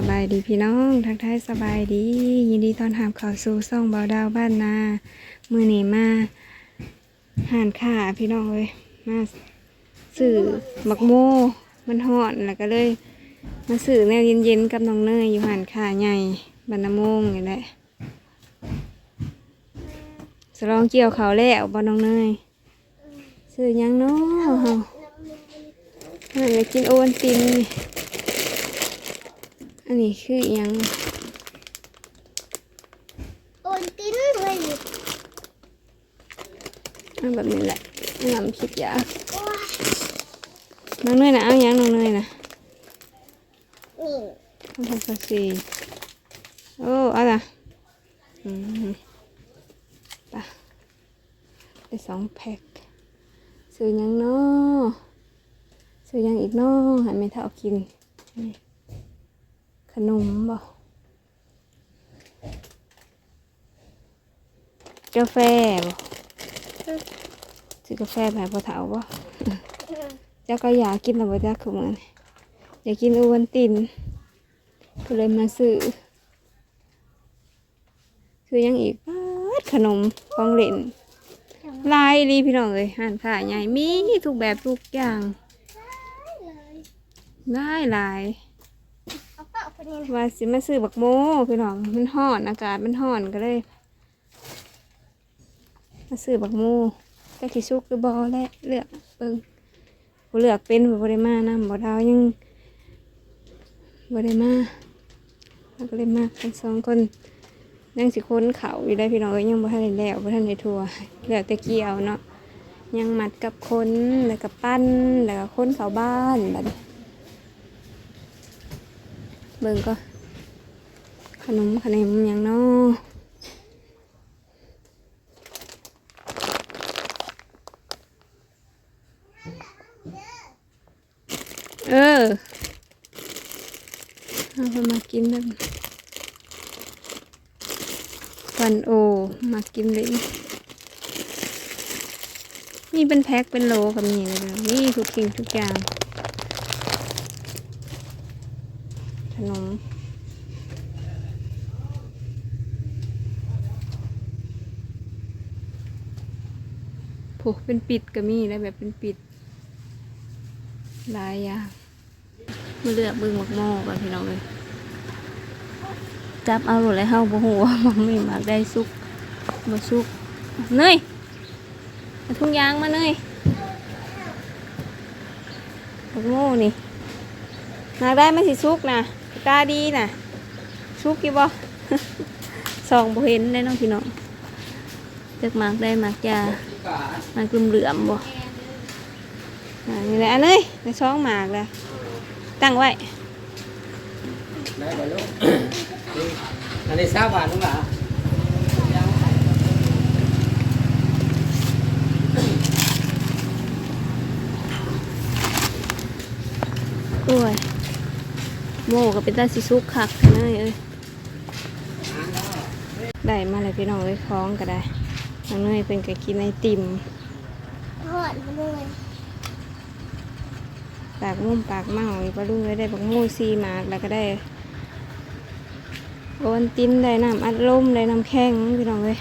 สบายดีพี่น้องทักทายสบายดี ยินดีตอนรับเข้าสู่ซ่องเบาดาวบ้านนามือนี้มาห่านข่าพี่น้องเลยมาสื่อบักโมมันหอนแล้วก็เลย มาสื่อแนวเย็นๆกับน้องเนยอยู่ห่านข่าใหญ่บรรณโมงอย่างไรสลองเกี่ยวเขาแล้วบ่น้องเนยสื่อยังเนาะเฮาอันกินโอวัลตินนี่ อันนี้คืออหยังโอนติ้นเลยอันแบบนี้แหละน้ำคิดยาโอ้ยน้องเนยนะเอาอหยังน้องเนยนะนี่ต้องทำสักสี่โอ้เอาละอืมไปได้สองแพ็คซื้อหยังเนาะซื้อหยังอีกเนาะให้ไม่เท่ากินนี่ข นมบ่กาแฟบ่ซื้อกาแฟแบบพอเถาบ่เจ้าก็อยากกินแต่ว่าเจ้าคือมันอยากกินโอวันตินก็เลยมาซื้อซื้อหยังอีกป๊าดขนมของเล่นหลายดีพี่น้องเลยหันขาใหญ่มีทุกแบบทุกอย่างเลยหลายหลาย ว่าสิมาซื้อบักโมพี่น้องมันห้อนอากาศมันห้อนก็เลย มาซื้อบักโมก็คิชุกหรือบอและเลือกเบิ่งบ่เลือกเป็นบ่บ่ได้มานำบ่ดาวยังบ่ได้มาเราก็เลยมากันสองคนนั่งสิค้นเขาอยู่ได้พี่น้องเอ้ยยังบ่ทันได้แล้วบ่ทันได้ทัวแล้วแต่เกี่ยวเนาะยังมัดกับคนแล้วก็ปั้นแล้วก็ค้นเขาบ้านแบัดนี้ เบิ่งก็ ขนมขนมอย่างนาะเออเอาไปมากินแบบฟันโอ มากินเลยนี่เป็นแพ็คเป็นโลกับนี่เลยนะนี่ทุกสิ่งทุกอย่าง ข นมโผเป็นปิดก็มีได้แบบเป็นปิดหลายอย่างมาเลือกเบิ่งหมักหม้อกันพี่น้องเลยจับเอาหลุดเลยเฮาบ่ฮู้ว่ามันไม่มักได้สุกบ่สุกเนยเอาทุ่งยางมาเนยหมักหม้อนี่นาได้ไม่สิสุกนะ ตาดีนะสุกกี่บ่สองบ่เห็นได้เน้องพี่น้องเลือกมักได้มักยามันกลุ่มเหลือมบ่อ่านี่แหละอันเลยในช่องหมากเลยตั้งไว้ได้ไปลูกอันนี้ทราบว่าน้องหลาโอ้ย โมก็เป็นตาสิซุกคักเนยเอ้ยได้มาเลยพี่น้องเอ้ยคล้องก็ได้น้องเนยเป็นก็กินไอติมทอดมาเลยปากมุ่มปากเมาอีกปลาลุงเลยได้บักโม่ซีหมากแล้วก็ได้โอนตินได้น้ำอัดลมได้น้ำแข็งพี่น้องเอ้ย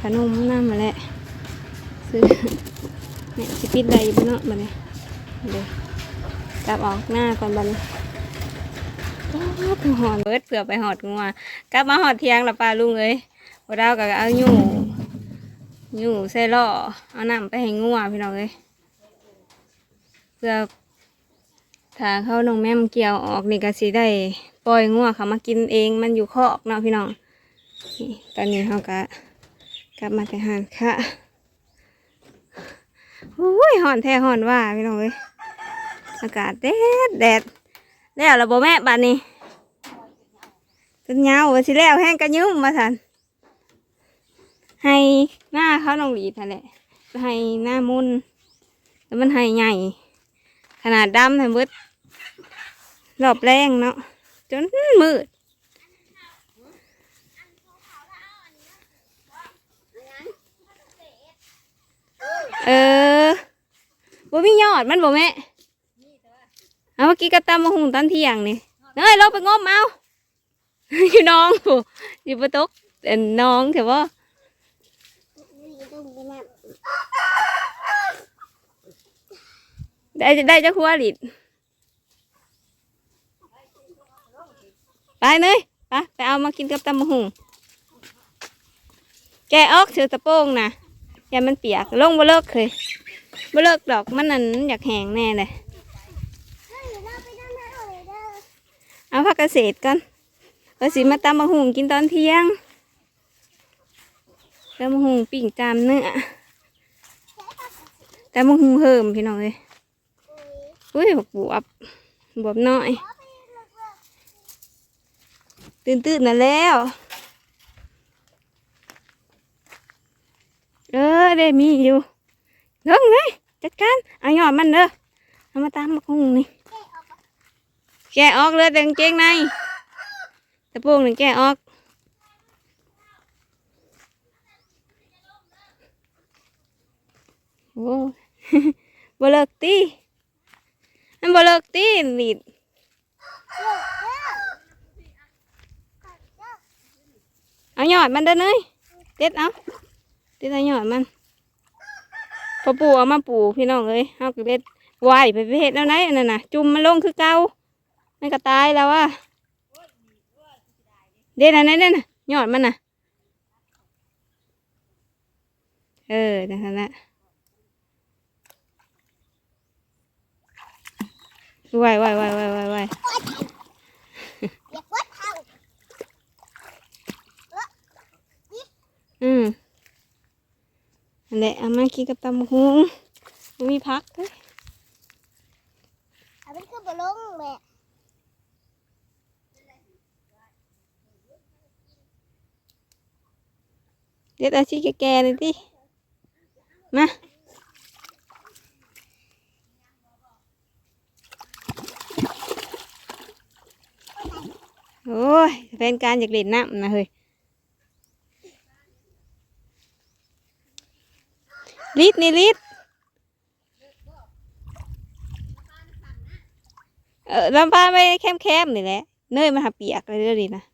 ขนมน้ำมาแหละซื้อเนี่ยสิปิดได้อยู่บ่เนาะบัดนี้เดี๋ยวกลับออกหน้าก่อนบัดนี้ ป๊าดหอนเบิดเผื่อไปหอดงัวกลับมาหอดเทียงละปลาลุงเอ้ยบ่ดาวก็เอาอยู่อยู่ใส่ล่อเอาน้ำไปให้งัวพี่น้องเอ้ยเพื่อถ้าเขาน้องแม่มเกี่ยวออกนี่ก็สิได้ปล่อยงัวเขามากินเองมันอยู่คอกเนาะพี่น้องตอนนี้เขาก็กลับมาแต่หานค่ะอุ้ยหอนแท้หอนว่าพี่น้องเอ้ยอากาศแดดแดดแล้วระบบแม่บัดนี้ จนเงาว่าสิแล้วแห้งกระยุ่มมาทันให้หน้าเขาน้องหลีทันแหละให้หน้ามุนแล้วมันให้ใหญ่ ขนาดดำให้เบิดรอบแรงเนาะจนมืดเออบ่มียอดมันบ่แม่ เอาเมื่อกี้ก็ตำมะฮุงตอนเที่ยงนี่ทอดเนยลงไปงมเอา อยู่น้องผู้อยู่ประตกเอ็นน้องเถอะว่านี่ต้ได้ได้จะครัวหลิดไปเนยไปไปเอามากินกับตำมะหุงแกออกเสือตะโป้งนะอย่ามันเปียกลงบ่เลิกเลยบ่เลิกดอกมันนั่นอยากแหงแน่เลยเอาผักเกษตรก่อน เอาสิมาตำมะหุงกินตอนเที่ยงตำมะหุงปิ่งจามเนื้อตำมะหุงเพิ่มพี่น้องเลยอุ้ยบวบบวบน้อย ตื่นตื่นๆน่ะแล้ว เออได้มีอยู่เรื่องเลยจัดการเอาหยอดมันเด้อเอามาตามมะหุงนี่แกออกเลยแต่งเกงใน ตะโพงหนึ่งแกะออกโอ้บเลิกตีมันบเลิกตีนี่เอาหยอดมันเด้อเนยเด็ดเอาเด็ดเอาหยอดมันพอปูเอามาปูพี่น้องเอ้ยเอาก็เด็ดไวไปไปเฮ็ดแล้วไหนอันนั้นน่ะ จุ่มมันลงคือเก่ามันก็ตายแล้วว่ะ เด่นอันนั้นเด่นน่ะยอดมันน่ะเออนั่นแหละไหวไหวไหวไหวไหวไหวอย่าปวดเท้าอืมนั่นแหละเอามากินกับตำบักหุงบ่มีพักเด้ย เอาเป็นคือบอลงแม่ เด็ดอาชีพแก่ๆเลยดิมาโอ้ยแฟนการอยากเล่นน้ำนะเฮ้ยลิดนี่ลิดเออลำพาไปแคมๆนี่แหละ เนยมันหาเปียกเลยเด้อดินะ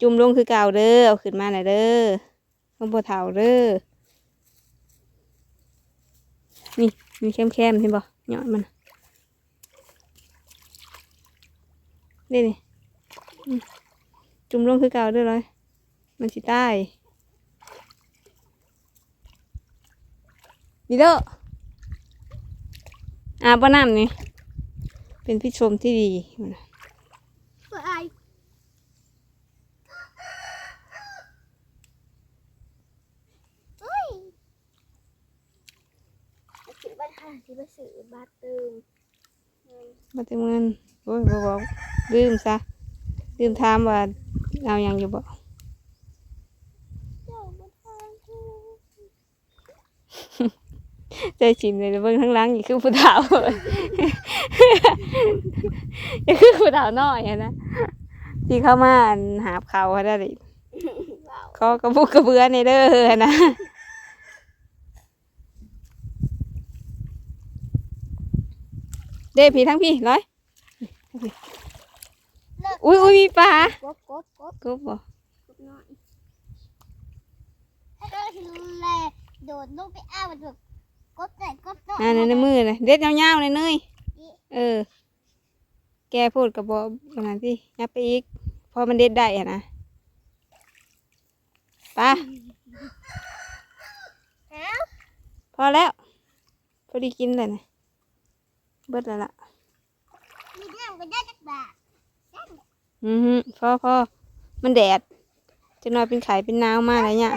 จุ่มลงคือเก่าเด้อเอาขึ้นมาหน่อยเด้อต้องปวดเท้าเด้อนี่มีแคมๆเห็นบ่หยอดมันนี่นี่มจุ่มลงคือเก่าเด้อเลยมันสิตายนี่เด้ออาบน้ำนี่เป็นพี่ชมที่ดีมันะ เพื่อไอเฮ้ยสิบบาทค่ะสิบบาทสื่อบาทเติม มาเต็มเงินโอ้ยบบอกลืมซะลืมถามว่าเอาหยังอยู่บ่เจ้าบัทางคือใจชิมเลยเบิ่งข้างหล่างนี่คือผู้เฒ่านี่คือผู้เฒ่าน้อยอะนะที่เข้ามาอั่นหาบเขาเขาได้ดิว้าวเขากระบุกกระเบือในเด้อนะ เด้พี่ทั้งพี่ร้อยเลิกอุ้ยอุ้ยมีปลากบกบกบกบบ่กบหน่อยถ้าเราถึงแลโดดลงไปอ้าวมันแบบกบใส่กบหน่อยอ่าในในมือเลยเด็ดยาวๆเลยเนยเออ แกพูดกับบอกขนาดที่ยับไปอีก พอมันเด็ดได้อะนะไปะเอ้าพอแล้ว พอดีกินเลยนะ เบิดแล้วล่ะมีเรื่องไปได้จักบาทอือฮึพอพอมันแดดจะนอนเป็นไข่เป็นนาวมากอะไรเนี่ย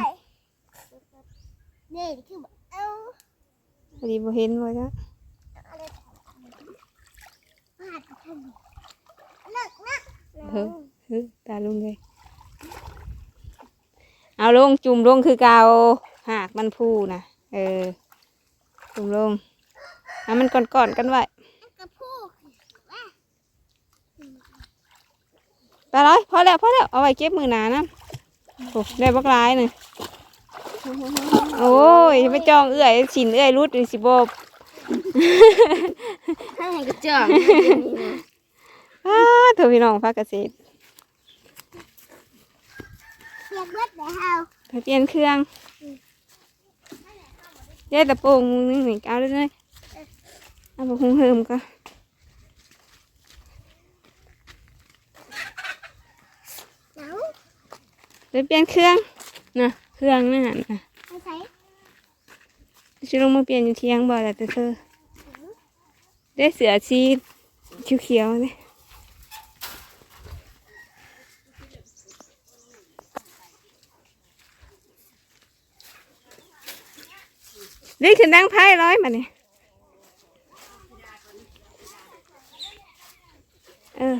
นี่คือเอาพอดีบ่เห็นไว้จ้ะอะไรบาททำเลิกนะเฮ้ยเฮ้ยตาลุงเลยเอาลงจุ่มลงคือเกาหากมันพูนะเออจุ่มลงเอามันก่อนๆกันไว้ กระพูก ไปเลยพอแล้วพอแล้วเอาไว้เก็บมือหนานะโอ้ได้บักหลายหนึ่งโอ้ยไปจองเอื้อยฉินเอื้อยรุดนี่สิบให้กระจ่างอ้าโทพี่น้องพักเกษตรเรียกเบิดเลยเฮาไปเปลี่ยนเครื่องเดี๋ยวตะโปรงนึงหนึ่งเอาเลยเลยเอาไปคงเฮิมก็ เนา ไปเปลี่ยนเครื่องนะเครื่องนั่นนะใช่ชิลงมาเปลี่ยนอยู่เที่ยงบ่แต่เธอได้เสือชีเขียวๆเนี่ยเรียกขึ้นดังไพ่ร้อยมาเนี่ยเออ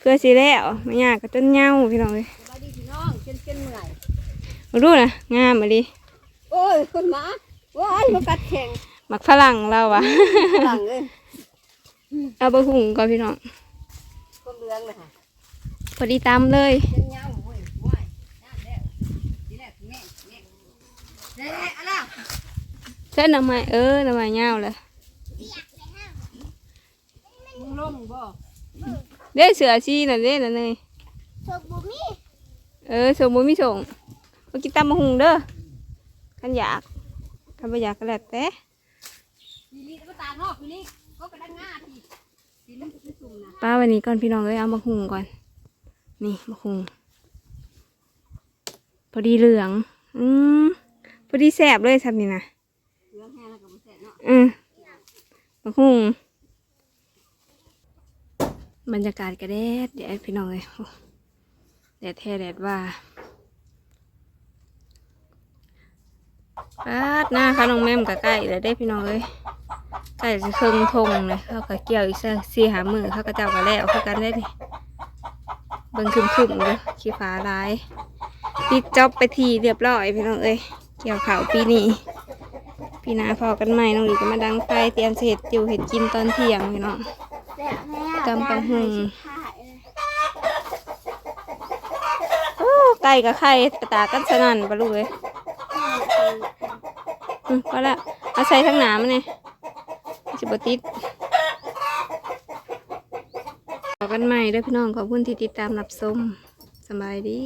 เพื่อสิแล้วไม่ยากก็ต้นเหย้าพี่น้องเลยสบายดีพี่น้องเช่นเช่นเมื่อยมาดูนะงามมาดิโอ้ยคนหมาว้ายมากัดแข่งหมักฝรั่งเราอะหลังเลยเอาไปหุงก่อนพี่น้องคนเรืองเลยค่ะพอดีตามเลยเช่นเงาโอ้ยว้ายนั่นแหละทีแรกแม่แม่เฮ้ยอะไรเส้นหน่อไม้เออหน่อไม้ยาวเลยมึงลงบ่ เด้เสือชีน่ะเด้น่ะเลยโชคบุมีเออส่งบ่มีส่งมากินตำมะหุงเด้อคันอยากคันบ่อยากก็แล้วแต่พี่ลีก็ตากนอกพี่ลีก็ไปดังงาพี่พี่ลีจะสุ่มนะป้าวันนี้ก่อนพี่น้องเอ้ยเอามะหุงก่อน นี่มะหุงพอดีเหลือง อืมพอดีแสบเลยทำนี่นะเรืองแห้งแล้วก็บ่เสร็จเนาะ อืมมะหุง บรรยากาศกระแดดเดี๋ยวพี่น้องเลยแดดแท้แดดว่าปาดหน้าค่ะน้องแม่มกับใกล้เลยได้พี่น้องเลยใกล้จะเครื่องทงเลยเขาก็เกี่ยวอีกสักสี่หามือเขาก็เจ้าก็แล้วคือกันได้ดิเบิ่งคึมคึมเลยขี้ฟ้าร้ายปิดจ็อบไปทีเรียบร้อยพี่น้องเอ้ยเกี่ยวข่าวปีนี้พี่นาพอกันใหม่น้องหลีก็มาดังไฟเตรียมเสร็จอยู่เห็ดกินตอนเที่ยงพี่น้อง จำปังหึงโอ้ไก่กับไข่ตากันสนั่นปะลูกเลยอืมพอละเอาใส่ทั้งหนามนเนี่ยจิบติดพอกันใหม่ด้วยพี่น้องขอบคุณที่ติดตามรับชมสบายดี